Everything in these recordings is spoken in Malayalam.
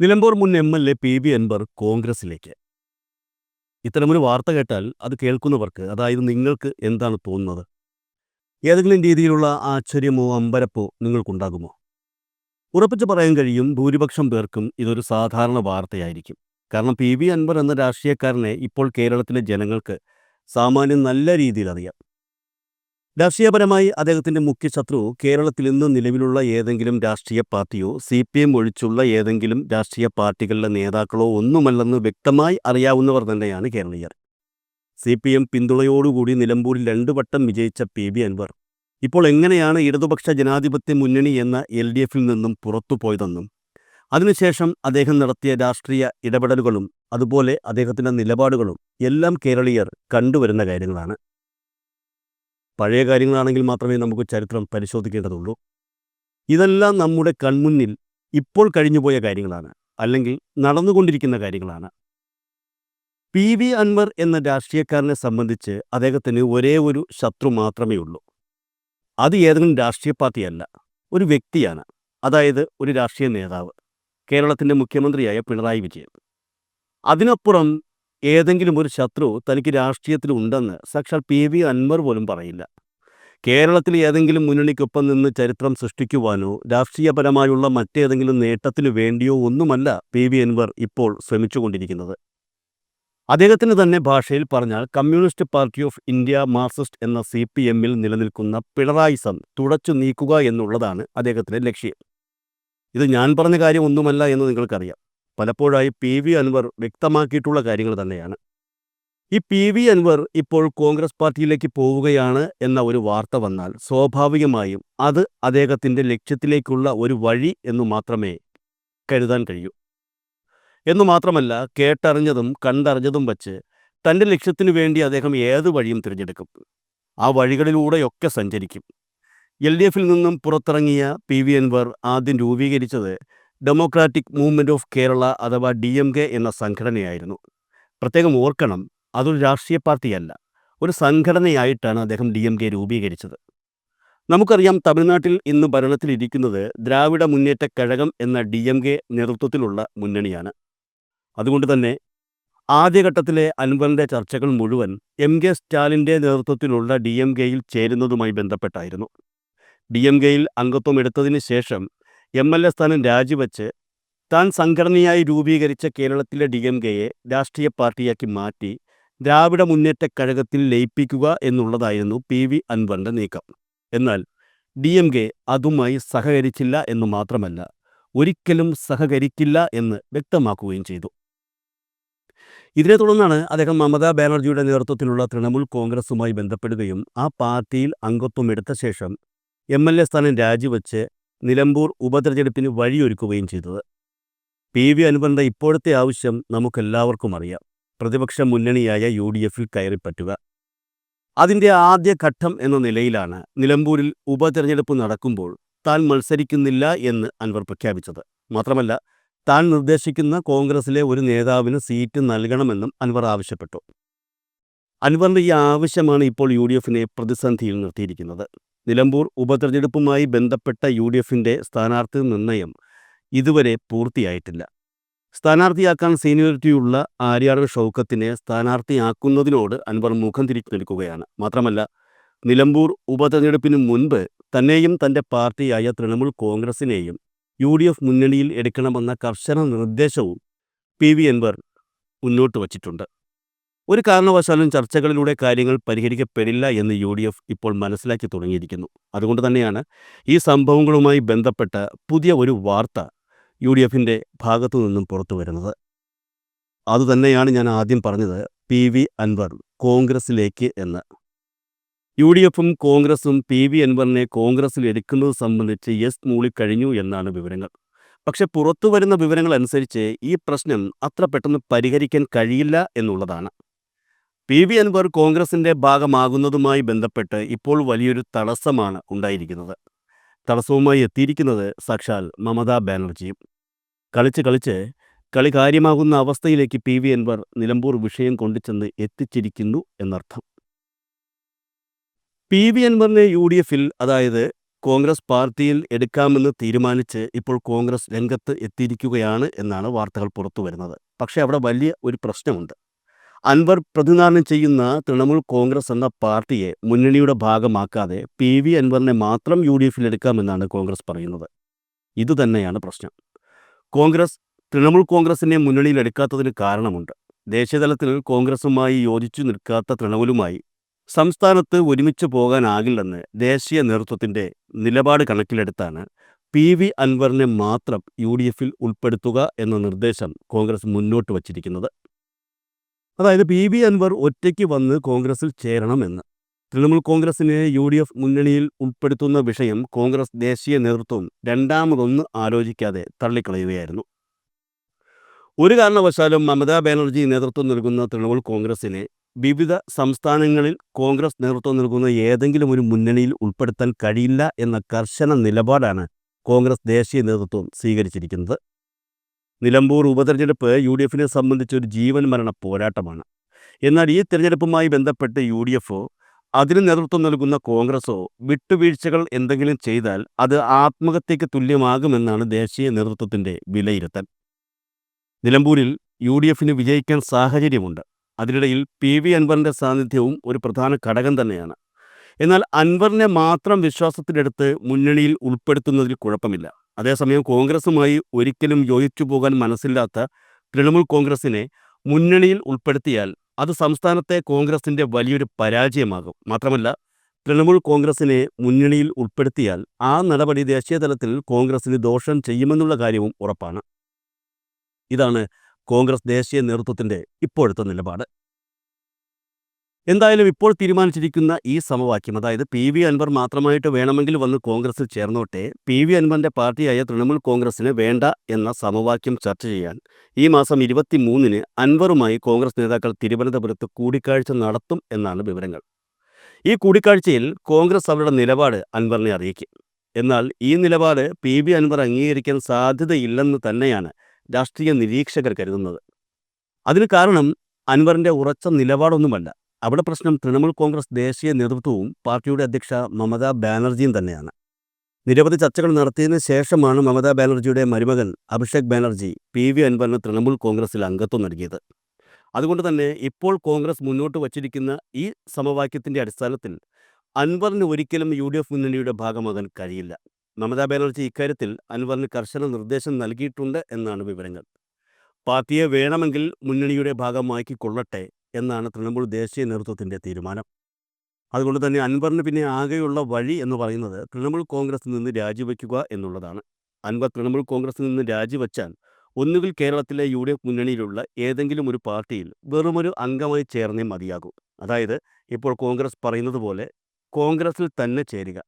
നിലമ്പൂർ മുൻ M L A P V Anvar കോൺഗ്രസിലേക്ക് ഇത്തരമൊരു വാർത്ത കേട്ടാൽ അത് കേൾക്കുന്നവർക്ക് അതായത് നിങ്ങൾക്ക് എന്താണ് തോന്നുന്നത്? ഏതെങ്കിലും രീതിയിലുള്ള ആശ്ചര്യമോ അമ്പരപ്പോ നിങ്ങൾക്കുണ്ടാകുമോ? ഉറപ്പിച്ച് പറയാൻ കഴിയും ഭൂരിപക്ഷം പേർക്കും ഇതൊരു സാധാരണ വാർത്തയായിരിക്കും. കാരണം പി വി അൻവർ എന്ന രാഷ്ട്രീയക്കാരനെ ഇപ്പോൾ കേരളത്തിലെ ജനങ്ങൾക്ക് സാമാന്യം നല്ല രീതിയിൽ അറിയാം. രാഷ്ട്രീയപരമായി അദ്ദേഹത്തിന്റെ മുഖ്യ ശത്രു കേരളത്തിൽ ഇന്ന് നിലവിലുള്ള ഏതെങ്കിലും രാഷ്ട്രീയ പാർട്ടിയോ സി പി എം ഒഴിച്ചുള്ള ഏതെങ്കിലും രാഷ്ട്രീയ പാർട്ടികളുടെ നേതാക്കളോ ഒന്നുമല്ലെന്ന് വ്യക്തമായി അറിയാവുന്നവർ തന്നെയാണ് കേരളീയർ. സി പി എം പിന്തുണയോടുകൂടി നിലമ്പൂരിൽ രണ്ടു വട്ടം വിജയിച്ച പി ബി അൻവർ. ഇപ്പോൾ എങ്ങനെയാണ് ഇടതുപക്ഷ ജനാധിപത്യ മുന്നണി എന്ന എൽ ഡി എഫിൽ നിന്നും പുറത്തുപോയതെന്നും അതിനുശേഷം അദ്ദേഹം നടത്തിയ രാഷ്ട്രീയ ഇടപെടലുകളും അതുപോലെ അദ്ദേഹത്തിന്റെ നിലപാടുകളും എല്ലാം കേരളീയർ കണ്ടുവരുന്ന കാര്യങ്ങളാണ്. പഴയ കാര്യങ്ങളാണെങ്കിൽ മാത്രമേ നമുക്ക് ചരിത്രം പരിശോധിക്കേണ്ടതുള്ളൂ. ഇതെല്ലാം നമ്മുടെ കൺമുന്നിൽ ഇപ്പോൾ കഴിഞ്ഞുപോയ കാര്യങ്ങളാണ്. അല്ലെങ്കിൽ നടന്നുകൊണ്ടിരിക്കുന്ന കാര്യങ്ങളാണ്. പി വി അൻവർ എന്ന രാഷ്ട്രീയക്കാരനെ സംബന്ധിച്ച് അദ്ദേഹത്തിന് ഒരേ ഒരു ശത്രു മാത്രമേ ഉള്ളൂ. അത് ഏതെങ്കിലും രാഷ്ട്രീയ പാർട്ടിയല്ല. ഒരു വ്യക്തിയാണ്. അതായത് ഒരു രാഷ്ട്രീയ നേതാവ്. കേരളത്തിന്റെ മുഖ്യമന്ത്രിയായ പിണറായി വിജയൻ. അതിനപ്പുറം ഏതെങ്കിലും ഒരു ശത്രു തനിക്ക് രാഷ്ട്രീയത്തിൽ ഉണ്ടെന്ന് സാക്ഷാൽ പി വി അൻവർ പോലും പറയില്ല. കേരളത്തിൽ ഏതെങ്കിലും മുന്നണിക്കൊപ്പം നിന്ന് ചരിത്രം സൃഷ്ടിക്കുവാനോ രാഷ്ട്രീയപരമായുള്ള മറ്റേതെങ്കിലും നേട്ടത്തിനു വേണ്ടിയോ ഒന്നുമല്ല പി വി അൻവർ ഇപ്പോൾ ശ്രമിച്ചുകൊണ്ടിരിക്കുന്നത്. അദ്ദേഹത്തിന് തന്നെ ഭാഷയിൽ പറഞ്ഞാൽ communist party of India Marxist എന്ന സി പി എമ്മിൽ നിലനിൽക്കുന്ന പിണറായിസം തുടച്ചു നീക്കുക എന്നുള്ളതാണ് അദ്ദേഹത്തിന്റെ ലക്ഷ്യം. ഇത് ഞാൻ പറഞ്ഞ കാര്യം ഒന്നുമല്ല എന്ന് നിങ്ങൾക്കറിയാം. പലപ്പോഴായി പി വി അൻവർ വ്യക്തമാക്കിയിട്ടുള്ള കാര്യങ്ങൾ തന്നെയാണ്. ഈ പി വി അൻവർ ഇപ്പോൾ കോൺഗ്രസ് പാർട്ടിയിലേക്ക് പോവുകയാണ് എന്ന ഒരു വാർത്ത വന്നാൽ സ്വാഭാവികമായും അത് അദ്ദേഹത്തിന്റെ ലക്ഷ്യത്തിലേക്കുള്ള ഒരു വഴി എന്നു മാത്രമേ കരുതാൻ കഴിയൂ. എന്നു മാത്രമല്ല കേട്ടറിഞ്ഞതും കണ്ടറിഞ്ഞതും വച്ച് തന്റെ ലക്ഷ്യത്തിനു വേണ്ടി അദ്ദേഹം ഏത് വഴിയും തിരഞ്ഞെടുക്കും. ആ വഴികളിലൂടെയൊക്കെ സഞ്ചരിക്കും. എൽ ഡി എഫിൽ നിന്നും പുറത്തിറങ്ങിയ പി വി അൻവർ ആദ്യം രൂപീകരിച്ചത് ഡെമോക്രാറ്റിക് മൂവ്മെന്റ് ഓഫ് കേരള അഥവാ ഡി എം കെ എന്ന സംഘടനയായിരുന്നു. പ്രത്യേകം ഓർക്കണം അതൊരു രാഷ്ട്രീയ പാർട്ടിയല്ല. ഒരു സംഘടനയായിട്ടാണ് അദ്ദേഹം ഡി എം കെ രൂപീകരിച്ചത്. നമുക്കറിയാം തമിഴ്നാട്ടിൽ ഇന്ന് ഭരണത്തിലിരിക്കുന്നത് ദ്രാവിഡ മുന്നേറ്റ കഴകം എന്ന ഡി എം കെ നേതൃത്വത്തിലുള്ള മുന്നണിയാണ്. അതുകൊണ്ട് തന്നെ ആദ്യഘട്ടത്തിലെ അൻവറിന്റെ ചർച്ചകൾ മുഴുവൻ എം കെ സ്റ്റാലിന്റെ നേതൃത്വത്തിലുള്ള ഡി എം കെയിൽ ചേരുന്നതുമായി ബന്ധപ്പെട്ടായിരുന്നു. ഡി എം കെയിൽ അംഗത്വം എടുത്തതിന് ശേഷം എം എൽ എ സ്ഥാനം രാജിവെച്ച് താൻ സംഘടനയായി രൂപീകരിച്ച കേരളത്തിലെ ഡി എം കെയെ രാഷ്ട്രീയ പാർട്ടിയാക്കി മാറ്റി ദ്രാവിഡ മുന്നേറ്റ കഴകത്തിൽ ലയിപ്പിക്കുക എന്നുള്ളതായിരുന്നു പി വി അൻവറിന്റെ നീക്കം. എന്നാൽ ഡി എം കെ അതുമായി സഹകരിച്ചില്ല എന്ന് മാത്രമല്ല ഒരിക്കലും സഹകരിക്കില്ല എന്ന് വ്യക്തമാക്കുകയും ചെയ്തു. ഇതിനെ തുടർന്നാണ് അദ്ദേഹം മമതാ ബാനർജിയുടെ നേതൃത്വത്തിലുള്ള തൃണമൂൽ കോൺഗ്രസുമായി ബന്ധപ്പെടുകയും ആ പാർട്ടിയിൽ അംഗത്വം എടുത്ത ശേഷം എം എൽ എ സ്ഥാനം രാജിവെച്ച് നിലമ്പൂർ ഉപതെരഞ്ഞെടുപ്പിന് വഴിയൊരുക്കുകയും ചെയ്തത്. പി വി അനുബന്ധ ഇപ്പോഴത്തെ ആവശ്യം നമുക്കെല്ലാവർക്കും അറിയാം. പ്രതിപക്ഷ മുന്നണിയായ യു ഡി എഫിൽ കയറിപ്പറ്റുക. അതിന്റെ ആദ്യ ഘട്ടം എന്ന നിലയിലാണ് നിലമ്പൂരിൽ ഉപതെരഞ്ഞെടുപ്പ് നടക്കുമ്പോൾ താൻ മത്സരിക്കുന്നില്ല എന്ന് അൻവർ പ്രഖ്യാപിച്ചത്. മാത്രമല്ല താൻ നിർദ്ദേശിക്കുന്ന കോൺഗ്രസിലെ ഒരു നേതാവിന് സീറ്റ് നൽകണമെന്നും അൻവർ ആവശ്യപ്പെട്ടു. അൻവറിന്റെ ഈ ആവശ്യമാണ് ഇപ്പോൾ യു ഡി എഫിനെ പ്രതിസന്ധിയിൽ നിർത്തിയിരിക്കുന്നത്. നിലമ്പൂർ ഉപതെരഞ്ഞെടുപ്പുമായി ബന്ധപ്പെട്ട യു ഡി എഫിന്റെ സ്ഥാനാർത്ഥി നിർണയം ഇതുവരെ പൂർത്തിയായിട്ടില്ല. സ്ഥാനാർത്ഥിയാക്കാൻ സീനിയോറിറ്റിയുള്ള ആര്യാട് ഷൗക്കത്തിനെ സ്ഥാനാർത്ഥിയാക്കുന്നതിനോട് അൻവർ മുഖം തിരിച്ചു നിൽക്കുകയാണ് മാത്രമല്ല നിലമ്പൂർ ഉപതെരഞ്ഞെടുപ്പിന് മുൻപ് തന്നെയും തന്റെ പാർട്ടിയായ തൃണമൂൽ കോൺഗ്രസിനെയും യു ഡി എഫ് മുന്നണിയിൽ എടുക്കണമെന്ന കർശന നിർദ്ദേശവും പി വി അൻവർ മുന്നോട്ട് വച്ചിട്ടുണ്ട്. ഒരു കാരണവശാലും ചർച്ചകളിലൂടെ കാര്യങ്ങൾ പരിഹരിക്കപ്പെടില്ല എന്ന് യു ഡി എഫ് ഇപ്പോൾ മനസ്സിലാക്കി തുടങ്ങിയിരിക്കുന്നു. അതുകൊണ്ട് തന്നെയാണ് ഈ സംഭവങ്ങളുമായി ബന്ധപ്പെട്ട പുതിയ ഒരു വാർത്ത യു ഡി എഫിന്റെ ഭാഗത്തു നിന്നും പുറത്തു വരുന്നത്. അതുതന്നെയാണ് ഞാൻ ആദ്യം പറഞ്ഞത് പി വി അൻവർ കോൺഗ്രസിലേക്ക് എന്ന്. യു ഡി എഫും കോൺഗ്രസും പി വി അൻവറിനെ കോൺഗ്രസിൽ എടുക്കുന്നത് സംബന്ധിച്ച് യെസ് മൂളിക്കഴിഞ്ഞു എന്നാണ് വിവരങ്ങൾ. പക്ഷെ പുറത്തു വരുന്ന വിവരങ്ങൾ അനുസരിച്ച് ഈ പ്രശ്നം അത്ര പെട്ടെന്ന് പരിഹരിക്കാൻ കഴിയില്ല എന്നുള്ളതാണ്. പി. വി. അൻവർ കോൺഗ്രസിന്റെ ഭാഗമാകുന്നതുമായി ബന്ധപ്പെട്ട് ഇപ്പോൾ വലിയൊരു തടസ്സമാണ് ഉണ്ടായിരിക്കുന്നത്. തടസ്സവുമായി എത്തിയിരിക്കുന്നത് സാക്ഷാൽ മമതാ ബാനർജിയും കളിച്ച് കളിച്ച് കളി കാര്യമാകുന്ന അവസ്ഥയിലേക്ക് പി. വി. അൻവർ നിലമ്പൂർ വിഷയം കൊണ്ടുചെന്ന് എത്തിച്ചിരിക്കുന്നു എന്നർത്ഥം. പി. വി. അൻവറിനെ യു. ഡി. എഫിൽ അതായത് കോൺഗ്രസ് പാർട്ടിയിൽ എടുക്കാമെന്ന് തീരുമാനിച്ച് ഇപ്പോൾ കോൺഗ്രസ് രംഗത്ത് എത്തിയിരിക്കുകയാണ് എന്നാണ് വാർത്തകൾ പുറത്തു വരുന്നത് പക്ഷേ അവിടെ വലിയ ഒരു പ്രശ്നമുണ്ട്. അൻവർ പ്രതിനിധാനം ചെയ്യുന്ന തൃണമൂൽ കോൺഗ്രസ് എന്ന പാർട്ടിയെ മുന്നണിയുടെ ഭാഗമാക്കാതെ പി വി അൻവറിനെ മാത്രം യു ഡി എഫിൽ എടുക്കാമെന്നാണ് കോൺഗ്രസ് പറയുന്നത്. ഇതുതന്നെയാണ് പ്രശ്നം. കോൺഗ്രസ് തൃണമൂൽ കോൺഗ്രസിനെ മുന്നണിയിൽ എടുക്കാത്തതിന് കാരണമുണ്ട്. ദേശീയതലത്തിൽ കോൺഗ്രസുമായി യോജിച്ചു നിൽക്കാത്ത തൃണമൂലുമായി സംസ്ഥാനത്ത് ഒരുമിച്ച് പോകാനാകില്ലെന്ന് ദേശീയ നേതൃത്വത്തിന്റെ നിലപാട് കണക്കിലെടുത്താണ് പി വി അൻവറിനെ മാത്രം യു ഡി എഫിൽ ഉൾപ്പെടുത്തുക എന്ന നിർദ്ദേശം കോൺഗ്രസ് മുന്നോട്ട് വച്ചിരിക്കുന്നത്. അതായത് പി വി അൻവർ ഒറ്റയ്ക്ക് വന്ന് കോൺഗ്രസിൽ ചേരണമെന്ന് തൃണമൂൽ കോൺഗ്രസിനെ യു ഡി എഫ് മുന്നണിയിൽ ഉൾപ്പെടുത്തുന്ന വിഷയം കോൺഗ്രസ് ദേശീയ നേതൃത്വം രണ്ടാമതൊന്ന് ആലോചിക്കാതെ തള്ളിക്കളയുകയായിരുന്നു. ഒരു കാരണവശാലും മമതാ ബാനർജി നേതൃത്വം നൽകുന്ന തൃണമൂൽ കോൺഗ്രസിനെ വിവിധ സംസ്ഥാനങ്ങളിൽ കോൺഗ്രസ് നേതൃത്വം നൽകുന്ന ഏതെങ്കിലും ഒരു മുന്നണിയിൽ ഉൾപ്പെടുത്താൻ കഴിയില്ല എന്ന കർശന നിലപാടാണ് കോൺഗ്രസ് ദേശീയ നേതൃത്വം സ്വീകരിച്ചിരിക്കുന്നത്. നിലമ്പൂർ ഉപതെരഞ്ഞെടുപ്പ് യു ഡി എഫിനെ സംബന്ധിച്ച് ഒരു ജീവൻ മരണ പോരാട്ടമാണ്. എന്നാൽ ഈ തിരഞ്ഞെടുപ്പുമായി ബന്ധപ്പെട്ട് യു ഡി എഫോ അതിന് നേതൃത്വം നൽകുന്ന കോൺഗ്രസോ വിട്ടുവീഴ്ചകൾ എന്തെങ്കിലും ചെയ്താൽ അത് ആത്മഹത്യയ്ക്ക് തുല്യമാകുമെന്നാണ് ദേശീയ നേതൃത്വത്തിന്റെ വിലയിരുത്തൽ. നിലമ്പൂരിൽ യു ഡി എഫിന് വിജയിക്കാൻ സാഹചര്യമുണ്ട്. അതിനിടയിൽ പി വി അൻവറിന്റെ സാന്നിധ്യവും ഒരു പ്രധാന ഘടകം തന്നെയാണ്. എന്നാൽ അൻവറിനെ മാത്രം വിശ്വാസത്തിലെടുത്ത് മുന്നണിയിൽ ഉൾപ്പെടുത്തുന്നതിൽ കുഴപ്പമില്ല. അതേസമയം കോൺഗ്രസുമായി ഒരിക്കലും യോജിച്ചു പോകാൻ മനസ്സില്ലാത്ത തൃണമൂൽ കോൺഗ്രസിനെ മുന്നണിയിൽ ഉൾപ്പെടുത്തിയാൽ അത് സംസ്ഥാനത്തെ കോൺഗ്രസിന്റെ വലിയൊരു പരാജയമാകും. മാത്രമല്ല തൃണമൂൽ കോൺഗ്രസിനെ മുന്നണിയിൽ ഉൾപ്പെടുത്തിയാൽ ആ നടപടി ദേശീയ തലത്തിൽ കോൺഗ്രസിന് ദോഷം ചെയ്യുമെന്നുള്ള കാര്യവും ഉറപ്പാണ്. ഇതാണ് കോൺഗ്രസ് ദേശീയ നേതൃത്വത്തിന്റെ ഇപ്പോഴത്തെ നിലപാട്. എന്തായാലും ഇപ്പോൾ തീരുമാനിച്ചിരിക്കുന്ന ഈ സമവാക്യം അതായത് പി വി അൻവർ മാത്രമായിട്ട് വേണമെങ്കിൽ വന്ന് കോൺഗ്രസിൽ ചേർന്നോട്ടെ പി വി അൻവറിന്റെ പാർട്ടിയായ തൃണമൂൽ കോൺഗ്രസിന് വേണ്ട എന്ന സമവാക്യം ചർച്ച ചെയ്യാൻ ഈ മാസം ഇരുപത്തി മൂന്നിന് അൻവറുമായി കോൺഗ്രസ് നേതാക്കൾ തിരുവനന്തപുരത്ത് കൂടിക്കാഴ്ച നടത്തും എന്നാണ് വിവരങ്ങൾ. ഈ കൂടിക്കാഴ്ചയിൽ കോൺഗ്രസ് അവരുടെ നിലപാട് അൻവറിനെ അറിയിക്കും. എന്നാൽ ഈ നിലപാട് പി വി അൻവർ അംഗീകരിക്കാൻ സാധ്യതയില്ലെന്ന് തന്നെയാണ് രാഷ്ട്രീയ നിരീക്ഷകർ കരുതുന്നത്. അതിന് കാരണം അൻവറിന്റെ ഉറച്ച നിലപാടൊന്നുമല്ല. അവിടെ പ്രശ്നം തൃണമൂൽ കോൺഗ്രസ് ദേശീയ നേതൃത്വവും പാർട്ടിയുടെ അധ്യക്ഷ മമതാ ബാനർജിയും തന്നെയാണ്. നിരവധി ചർച്ചകൾ നടത്തിയതിനു ശേഷമാണ് മമതാ ബാനർജിയുടെ മരുമകൻ അഭിഷേക് ബാനർജി പി വി അൻവറിന് തൃണമൂൽ കോൺഗ്രസിൽ അംഗത്വം നൽകിയത്. അതുകൊണ്ട് തന്നെ ഇപ്പോൾ കോൺഗ്രസ് മുന്നോട്ട് വച്ചിരിക്കുന്ന ഈ സമവാക്യത്തിന്റെ അടിസ്ഥാനത്തിൽ അൻവറിന് ഒരിക്കലും യു ഡി എഫ് മുന്നണിയുടെ ഭാഗമാകാൻ കഴിയില്ല. മമതാ ബാനർജി ഇക്കാര്യത്തിൽ അൻവറിന് കർശന നിർദ്ദേശം നൽകിയിട്ടുണ്ട് എന്നാണ് വിവരങ്ങൾ. പാർട്ടിയെ വേണമെങ്കിൽ മുന്നണിയുടെ ഭാഗമാക്കിക്കൊള്ളട്ടെ എന്നാണ് തൃണമൂൽ ദേശീയ നേതൃത്വത്തിന്റെ തീരുമാനം. അതുകൊണ്ട് തന്നെ അൻവറിന് പിന്നെ ആകെയുള്ള വഴി എന്ന് പറയുന്നത് തൃണമൂൽ കോൺഗ്രസിൽ നിന്ന് രാജിവെക്കുക എന്നുള്ളതാണ്. അൻവർ തൃണമൂൽ കോൺഗ്രസിൽ നിന്ന് രാജിവെച്ചാൽ ഒന്നുകിൽ കേരളത്തിലെ യു ഡി എഫ് മുന്നണിയിലുള്ള ഏതെങ്കിലും ഒരു പാർട്ടിയിൽ വെറുമൊരു അംഗമായി ചേർന്നേ മതിയാകൂ. അതായത് ഇപ്പോൾ കോൺഗ്രസ് പറയുന്നത് പോലെ കോൺഗ്രസിൽ തന്നെ ചേരുക.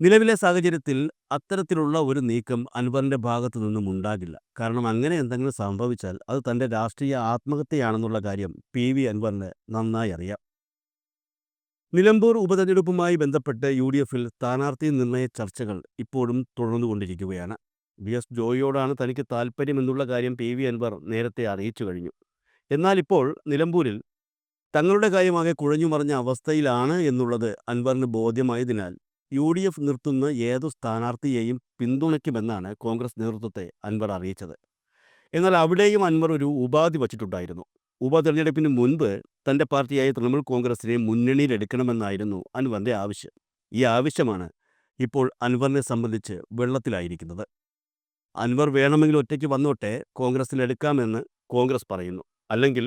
നിലവിലെ സാഹചര്യത്തിൽ അത്തരത്തിലുള്ള ഒരു നീക്കം അൻവറിന്റെ ഭാഗത്തു നിന്നും ഉണ്ടാകില്ല. കാരണം അങ്ങനെ എന്തെങ്കിലും സംഭവിച്ചാൽ അത് തന്റെ രാഷ്ട്രീയ ആത്മഹത്യയാണെന്നുള്ള കാര്യം പി വി അൻവറിന് നന്നായി അറിയാം. നിലമ്പൂർ ഉപതെരഞ്ഞെടുപ്പുമായി ബന്ധപ്പെട്ട് യു ഡി എഫിൽ സ്ഥാനാർത്ഥി നിർണയ ചർച്ചകൾ ഇപ്പോഴും തുടർന്നുകൊണ്ടിരിക്കുകയാണ്. വി എസ് ജോയിയോടാണ് തനിക്ക് താല്പര്യമെന്നുള്ള കാര്യം പി വി അൻവർ നേരത്തെ അറിയിച്ചു കഴിഞ്ഞു. എന്നാൽ ഇപ്പോൾ നിലമ്പൂരിൽ തങ്ങളുടെ കാര്യമാകെ കുഴഞ്ഞുമറിഞ്ഞ അവസ്ഥയിലാണ് എന്നുള്ളത് അൻവറിന് ബോധ്യമായതിനാൽ യു ഡി എഫ് നിർത്തുന്ന ഏതു സ്ഥാനാർത്ഥിയെയും പിന്തുണയ്ക്കുമെന്നാണ് കോൺഗ്രസ് നേതൃത്വത്തെ അൻവർ അറിയിച്ചത്. എന്നാൽ അവിടെയും അൻവർ ഒരു ഉപാധി വച്ചിട്ടുണ്ടായിരുന്നു. ഉപതെരഞ്ഞെടുപ്പിന് മുൻപ് തന്റെ പാർട്ടിയായ തൃണമൂൽ കോൺഗ്രസിനെ മുന്നണിയിലെടുക്കണമെന്നായിരുന്നു അൻവറിന്റെ ആവശ്യം. ഈ ആവശ്യമാണ് ഇപ്പോൾ അൻവറിനെ സംബന്ധിച്ച് വെള്ളത്തിലായിരിക്കുന്നത്. അൻവർ വേണമെങ്കിൽ ഒറ്റയ്ക്ക് വന്നോട്ടെ കോൺഗ്രസിൽ എടുക്കാമെന്ന് കോൺഗ്രസ് പറയുന്നു. അല്ലെങ്കിൽ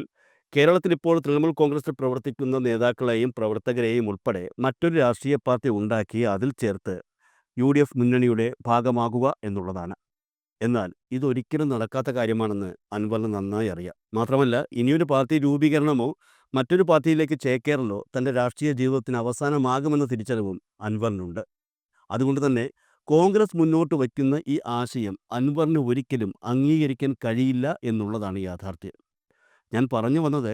കേരളത്തിൽ ഇപ്പോൾ തൃണമൂൽ കോൺഗ്രസിൽ പ്രവർത്തിക്കുന്ന നേതാക്കളെയും പ്രവർത്തകരെയും ഉൾപ്പെടെ മറ്റൊരു രാഷ്ട്രീയ പാർട്ടി ഉണ്ടാക്കി അതിൽ ചേർത്ത് യു ഡി എഫ് മുന്നണിയുടെ ഭാഗമാകുക എന്നുള്ളതാണ്. എന്നാൽ ഇതൊരിക്കലും നടക്കാത്ത കാര്യമാണെന്ന് അൻവറിന് നന്നായി അറിയാം. മാത്രമല്ല ഇനിയൊരു പാർട്ടി രൂപീകരണമോ മറ്റൊരു പാർട്ടിയിലേക്ക് ചേക്കേറലോ തന്റെ രാഷ്ട്രീയ ജീവിതത്തിന് അവസാനമാകുമെന്ന തിരിച്ചറിവും അൻവറിനുണ്ട്. അതുകൊണ്ട് തന്നെ കോൺഗ്രസ് മുന്നോട്ട് വയ്ക്കുന്ന ഈ ആശയം അൻവറിന് ഒരിക്കലും അംഗീകരിക്കാൻ കഴിയില്ല എന്നുള്ളതാണ് യാഥാർത്ഥ്യം. ഞാൻ പറഞ്ഞു വന്നത്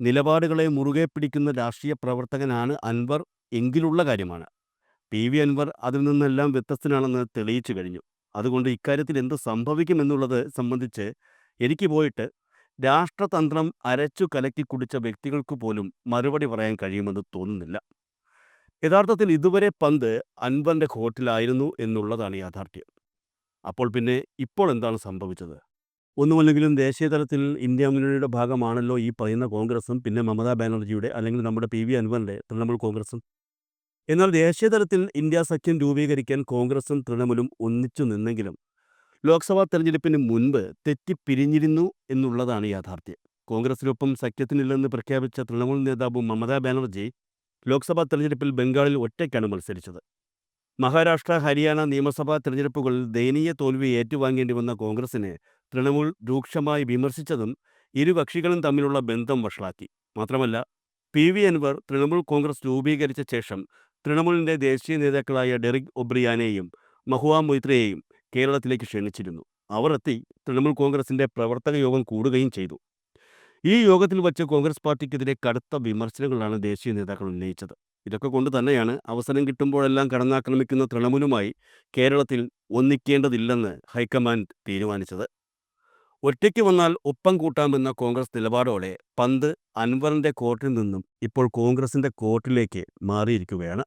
നിലപാടുകളെ മുറുകെ പിടിക്കുന്ന രാഷ്ട്രീയ പ്രവർത്തകനാണ് അൻവർ എങ്കിലുള്ള കാര്യമാണ്. പി. വി. അൻവർ അതിൽ നിന്നെല്ലാം വ്യത്യസ്തനാണെന്ന് തെളിയിച്ചു കഴിഞ്ഞു. അതുകൊണ്ട് ഇക്കാര്യത്തിൽ എന്ത് സംഭവിക്കുമെന്നുള്ളത് സംബന്ധിച്ച് എനിക്ക് പോയിട്ട് രാഷ്ട്രതന്ത്രം അരച്ചു കലക്കി കുടിച്ച വ്യക്തികൾക്ക് പോലും മറുപടി പറയാൻ കഴിയുമെന്ന് തോന്നുന്നില്ല. യഥാർത്ഥത്തിൽ ഇതുവരെ പന്ത് അൻവറിന്റെ കോർട്ടിലായിരുന്നു എന്നുള്ളതാണ് യാഥാർത്ഥ്യം. അപ്പോൾ പിന്നെ ഇപ്പോൾ എന്താണ് സംഭവിച്ചത്? ഒന്നുമല്ലെങ്കിലും ദേശീയ തലത്തിൽ ഇന്ത്യ മുന്നണിയുടെ ഭാഗമാണല്ലോ ഈ പറയുന്ന കോൺഗ്രസും പിന്നെ മമതാ ബാനർജിയുടെ അല്ലെങ്കിൽ നമ്മുടെ പി വി അൻവറിന്റെ തൃണമൂൽ കോൺഗ്രസും. എന്നാൽ ദേശീയ തലത്തിൽ ഇന്ത്യ സഖ്യം രൂപീകരിക്കാൻ കോൺഗ്രസും തൃണമൂലും ഒന്നിച്ചു നിന്നെങ്കിലും ലോക്സഭാ തെരഞ്ഞെടുപ്പിന് മുൻപ് തെറ്റിപ്പിരിഞ്ഞിരുന്നു എന്നുള്ളതാണ് യാഥാർത്ഥ്യം. കോൺഗ്രസിനൊപ്പം സഖ്യത്തിനില്ലെന്ന് പ്രഖ്യാപിച്ച തൃണമൂൽ നേതാവ് മമതാ ബാനർജി ലോക്സഭാ തെരഞ്ഞെടുപ്പിൽ ബംഗാളിൽ ഒറ്റയ്ക്കാണ് മത്സരിച്ചത്. മഹാരാഷ്ട്ര ഹരിയാന നിയമസഭാ തെരഞ്ഞെടുപ്പുകളിൽ ദയനീയ തോൽവി ഏറ്റുവാങ്ങേണ്ടി വന്ന കോൺഗ്രസിനെ തൃണമൂൽ രൂക്ഷമായി വിമർശിച്ചതും ഇരുകക്ഷികളും തമ്മിലുള്ള ബന്ധം വഷളാക്കി. മാത്രമല്ല പി വി അൻവർ തൃണമൂൽ കോൺഗ്രസ് രൂപീകരിച്ച ശേഷം തൃണമൂലിന്റെ ദേശീയ നേതാക്കളായ ഡെറിക് ഒബ്രിയാനെയും മഹുവ മൊയ്ത്രയെയും കേരളത്തിലേക്ക് ക്ഷണിച്ചിരുന്നു. അവർ എത്തി തൃണമൂൽ കോൺഗ്രസിന്റെ പ്രവർത്തക യോഗം കൂടുകയും ചെയ്തു. ഈ യോഗത്തിൽ വച്ച് കോൺഗ്രസ് പാർട്ടിക്കെതിരെ കടുത്ത വിമർശനങ്ങളാണ് ദേശീയ നേതാക്കൾ ഉന്നയിച്ചത്. ഇതൊക്കെ കൊണ്ട് തന്നെയാണ് അവസരം കിട്ടുമ്പോഴെല്ലാം കടന്നാക്രമിക്കുന്ന തൃണമൂലുമായി കേരളത്തിൽ ഒന്നിക്കേണ്ടതില്ലെന്ന് ഹൈക്കമാൻഡ് തീരുമാനിച്ചത്. ഒറ്റയ്ക്ക് വന്നാൽ ഒപ്പം കൂട്ടാമെന്ന കോൺഗ്രസ് നിലപാടോടെ പന്ത് അൻവറിന്റെ കോർട്ടിൽ നിന്നും ഇപ്പോൾ കോൺഗ്രസിന്റെ കോർട്ടിലേക്ക് മാറിയിരിക്കുകയാണ്.